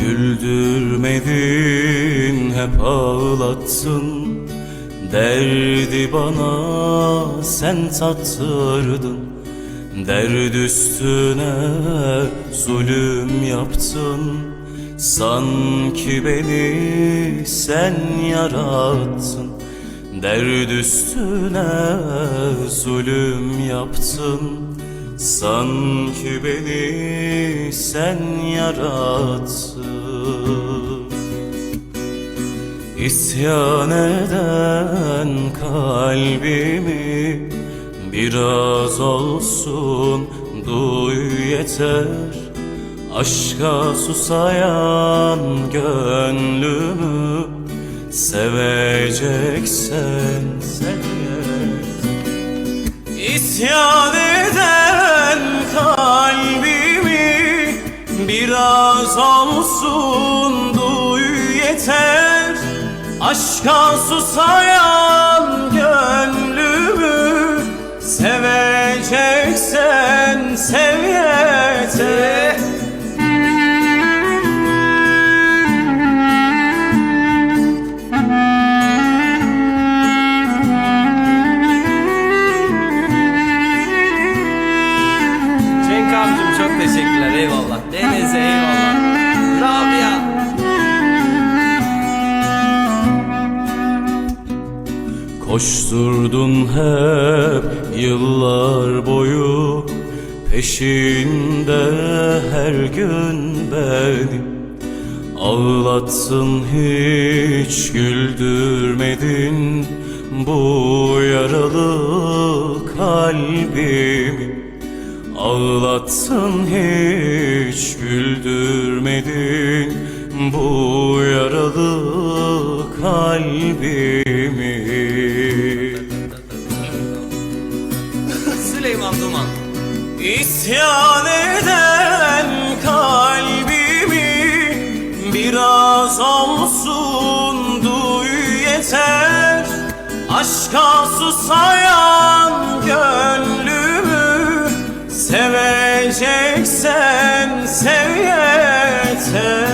Güldürmedin hep ağlattın Derdi bana sen tattırdın. Derd üstüne zulüm yaptın. Sanki beni sen yarattın. Derd üstüne zulüm yaptın. Sanki beni sen yarattın İsyan eden kalbimi Biraz olsun duy yeter. Aşka susayan gönlümü Seveceksen sen İsyan yeter Aşka susayan gönlümü Seveceksen sev yeter Cenk abicim çok teşekkürler eyvallah. Deniz eyvallah. Koşturdun hep yıllar boyu Peşinde her gün beni Ağlattın hiç güldürmedin Bu yaralı kalbimi. Ağlattın hiç güldürmedin Bu yaralı kalbimi Süleyman Duman. İsyan eden kalbimi biraz olsun duy yeter. Aşka susayan gönlümü seveceksen sev yeter.